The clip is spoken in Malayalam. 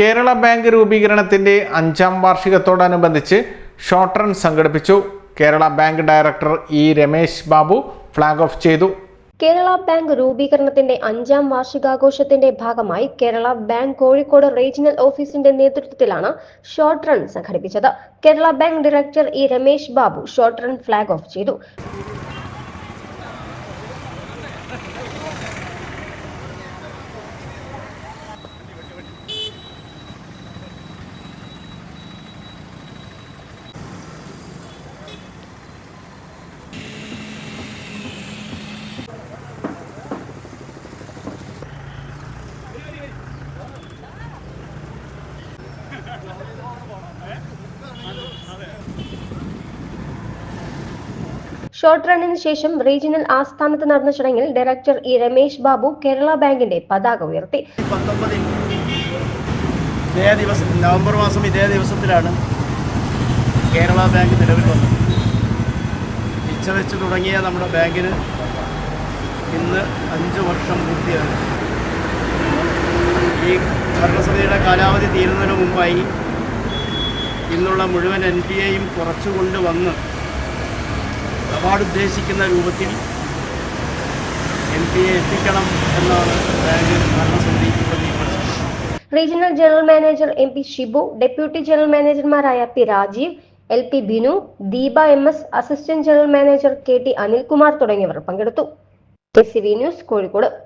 കേരള ബാങ്ക് രൂപീകരണത്തിന്റെ അഞ്ചാം വാർഷികത്തോടനുബന്ധിച്ച് ഷോർട്ട് റൺ സംഘടിപ്പിച്ചു. Kerala bank director E Ramesh Babu flag off ചെയ്തു. കേരള ബാങ്ക് രൂപീകരണത്തിന്റെ അഞ്ചാം വാർഷികാഘോഷത്തിന്റെ ഭാഗമായി കേരള ബാങ്ക് കോഴിക്കോട് റീജിയണൽ ഓഫീസിന്റെ നേതൃത്വത്തിലാണ് ഷോർട്ട് റൺ സംഘടിപ്പിച്ചത്. Kerala bank director E Ramesh Babu short run flag off ചെയ്തു. ഷോർട്ട് റണ്ണിന് ശേഷം റീജിയണൽ ആസ്ഥാനത്ത് നടന്ന ചടങ്ങിൽ ഡയറക്ടർ ഇ രമേശ് ബാബു കേരള ബാങ്കിന്റെ പതാക ഉയർത്തി. ഇതേ ദിവസം നവംബർ മാസം ഇതേ ദിവസത്തിലാണ് കേരള ബാങ്ക് നിലവിൽ വന്നത്. വെച്ച് തുടങ്ങിയ നമ്മുടെ ബാങ്കിന് ഇന്ന് അഞ്ച് വർഷം പൂർത്തിയാണ് ഈ ഭരണസമിതിയുടെ കാലാവധി തീരുന്നതിന് മുമ്പായി ഇന്നുള്ള മുഴുവൻ എൻ പി എയും കുറച്ചുകൊണ്ട് വന്ന് അവാർഡ് ഉദ്ദേശിക്കുന്ന രൂപത്തിൽ എം പി എ എത്തിക്കണം എന്നാണ് regional general manager M P Shibu deputy general മാനേജർമാരായ P Rajeev L P Binu Deepa M S assistant general manager K T Anilkumar തുടങ്ങിയവർ പങ്കെടുത്തു. K C V news Kozhikode.